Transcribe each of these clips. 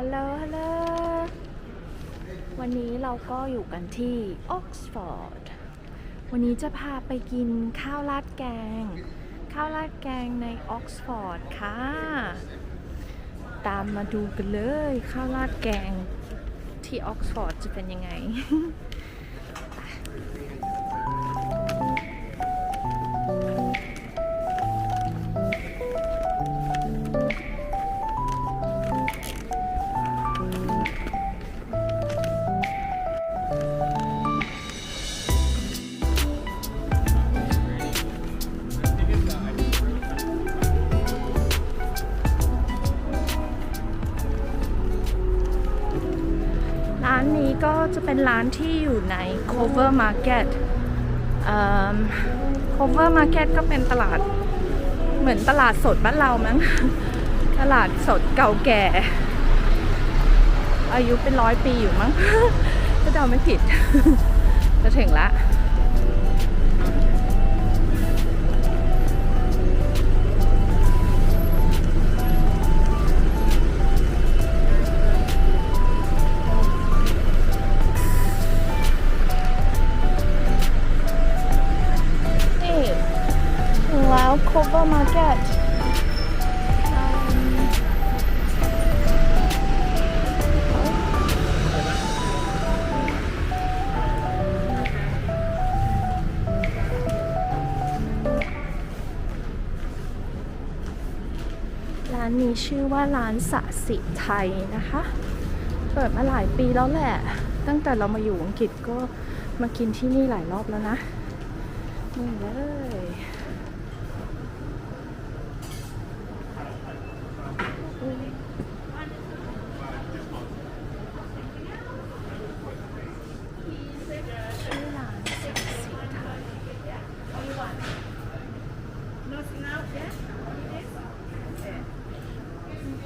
ฮัลโหลฮัลโหลวันนี้เราก็อยู่กันที่ออกซฟอร์ดวันนี้จะพาไปกินข้าวราดแกง ข้าวราดแกงในออกซฟอร์ดค่ะ ตามมาดูกันเลย ข้าวราดแกงที่ออกซฟอร์ดจะเป็นยังไง เป็นร้านที่อยู่ใน Cover Market เอิ่ม Cover Market ก็เป็นตลาดเหมือนตลาดสดบ้านเรามั้ง ตลาดสดเก่าแก่ อายุเป็นร้อยปีอยู่มั้ง ถ้าเดาไม่ผิด จะถึงละ แล้ว Cover Market อืมร้านนี้ชื่อว่าร้านสะสิไทยนะคะ เปิดมาหลายปีแล้วแหละ ตั้งแต่เรามาอยู่อังกฤษก็มากินที่นี่หลายรอบแล้วนะ นี่เลย ชื่อร้านสักสีไทย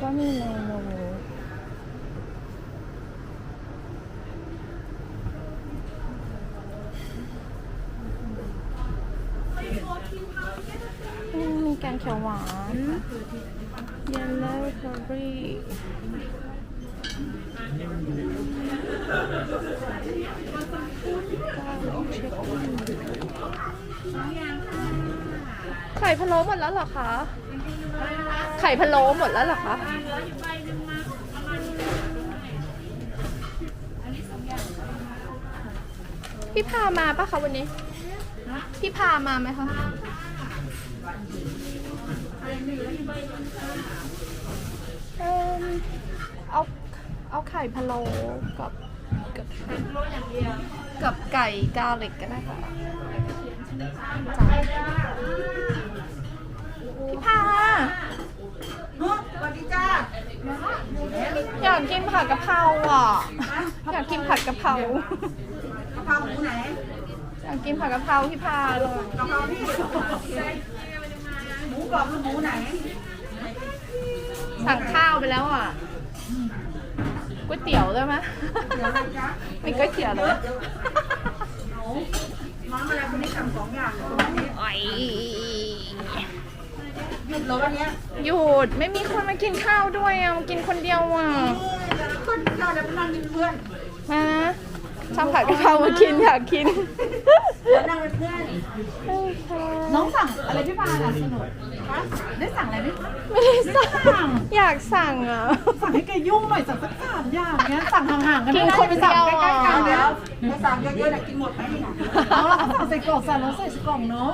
ก็มีเมนูอืมมีแกง เขียวหวาน yellow curry ไข่พะโล้หมดแล้วเหรอคะ ไข่พะโล้หมดแล้วเหรอคะพี่พามาปะคะวันนี้ พี่พามาไหมคะ เอิ่มเอาเอาไข่พะโล้กับกับกับไก่กาลิกก็ได้ค่ะจ้ะพี่พาสวัสดีจ้าอยากกินผัดกะเพราอะอยากกินผัดกะเพรากะเพราหมูไหนอยากกินผัดกะเพราพี่พาเลยกะเพราที่หมู กรอบหรือหมูไหนสั่งข้าวไปแล้วอะก๋วยเตี๋ยวได้ไหมเดี๋ยวอะไรจ๊ะไม่ก๋วยเตี๋ยวเลยหนูน้องอะไรคนนี้สั่งสองอย่างเลยวันนี้ไอ้หยุดเลยวันเนี้ยหยุดไม่มีคนมากินข้าวด้วยอะมากินคนเดียวอะแต่ละคนก็เดี๋ยวไปนั่งกินเพื่อนมาทำผัดกะเพรามากินอยากกินเดี๋ยวนั่งเป็นเพื่อนน้องสั่งอะไรพี่ปาล่ะสนุกคะ ได้สั่งอะไรไหมคะไม่ได้สั่ง อยากสั่งอะ สั่งให้แกยุ่งหน่อยสั่งสักสามอย่างเนี้ยสั่งห่างๆกันกินไม่ได้คนไปสั่งเดียวใกล้ๆกันอะเดี๋ยวไปสั่งเยอะๆน่ะกินหมดไหมนี่นะเอาเราก็สั่งใส่กล่องสั่งแล้วใส่กล่องเนาะ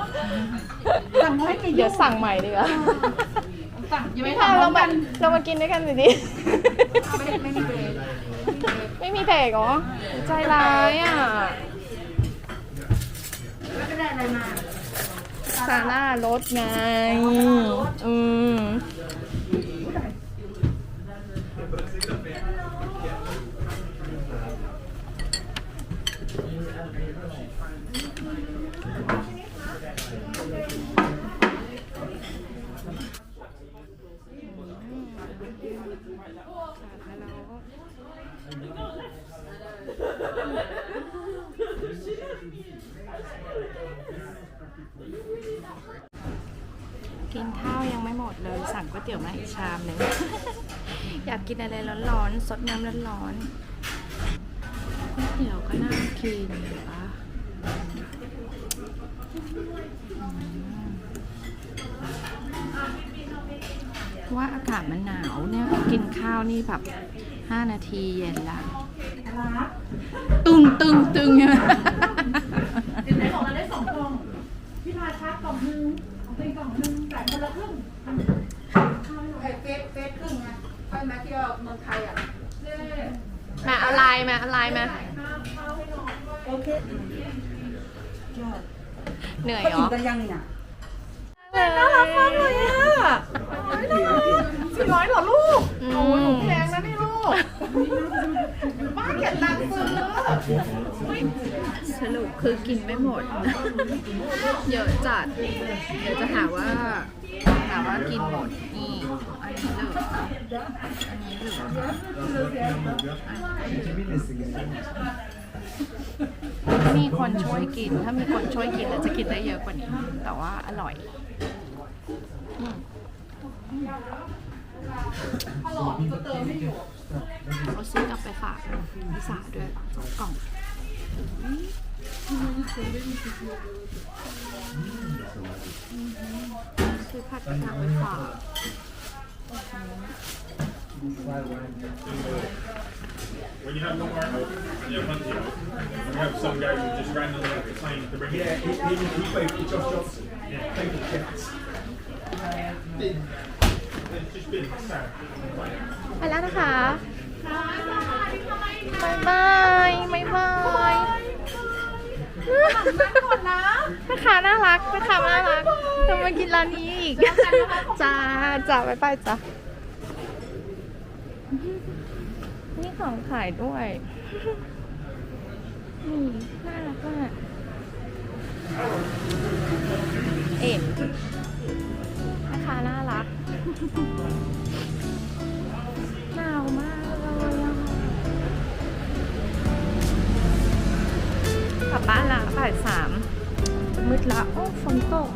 สั่งน้อยแกยุ่งเดี๋ยวสั่งใหม่ดีกว่าสั่งยังไม่พี่พาทำเราเรามากันเรามากินด้วยกันสิดิไม่ไม่มีเบรกไม่มีเบรกเหรอใจร้ายอะแล้วก็ได้อะไรมา ซาร่ารถไง อืม กินข้าวยังไม่หมดเลย สั่งก๋วยเตี๋ยวมาอีกชามหนึ่ง อยากกินอะไรร้อนๆสดน้ำร้อนๆก๋วยเตี๋ยวก็น่ากินเห็นปะอืมว่าอากาศมันหนาวเนี่ยกินข้าวนี่แบบ 5 นาทีเย็นละตึงตึงตึงใช่ไาชาร์จกล่องนึงของเป็นกล่องนึงแต่คนละครึ่งไอ้เฟสเฟสครึ่งนะค่อยมาเที่ยวเมืองไทยอะเน่มาเอาไลน์มาเอาไลน์มาโอเคยอดเหนื่อยเขาเหรอิ่อมกันยังนี่น่ะน่ารักมากเลยอะสี่ร้อยเหรอลูก อืโอ้ยหนูมแพงนะนี่ลูกบ้า นหลังซื้อสรุปคือกินไม่หมด เยอะจัด เดี๋ยวจะหาว่าหาว่ากินหมดนี่อันนี้เหลืออันนี้เหลือมีคนช่วยกิน ถ้ามีคนช่วยกินเราจะกินได้เยอะกว่านี้ แต่ว่าอร่อยเขาซื้อกลับไปฝาก พิสาด้วยสองกล่องซื้อผัดกระเพราไปฝาก When you have no more hope, you have plenty of hope. You have some guy who just randomly at the time to bring Yeah, it. he, he, he played for Josh Johnson. Yeah. Played for Jets. It's just been sad. ไปแล้วนะคะ บายบายบายบายแม่ค้าน่ารักแม่ค้าน่ารักจะมากินร้านนี้อีก จ้าจ้าบายบายจ้านี่ของขายด้วย นี่น่ารักมาก เอ็มแม่ค้าน่ารัก บ่ายสามมืดละโอ้ฝนตก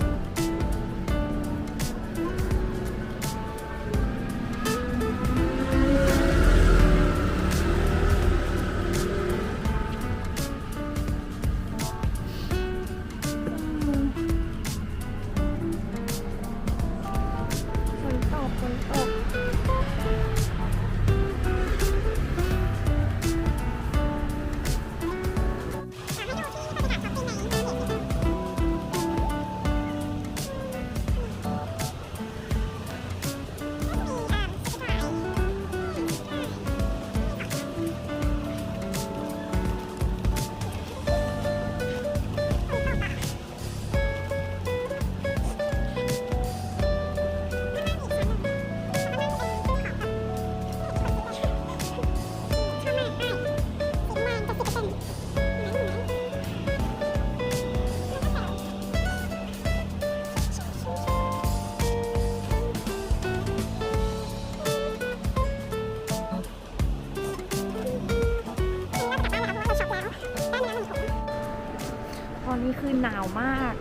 อนนี้คือหนาวมาก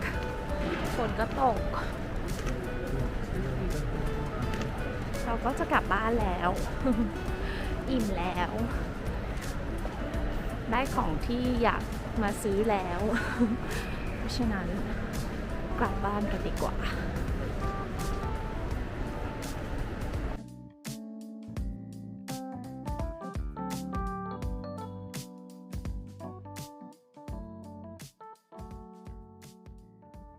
ฝนก็ตก เราก็จะกลับบ้านแล้ว อิ่มแล้ว ได้ของที่อยากมาซื้อแล้ว เพราะฉะนั้นกลับบ้านกันดีกว่า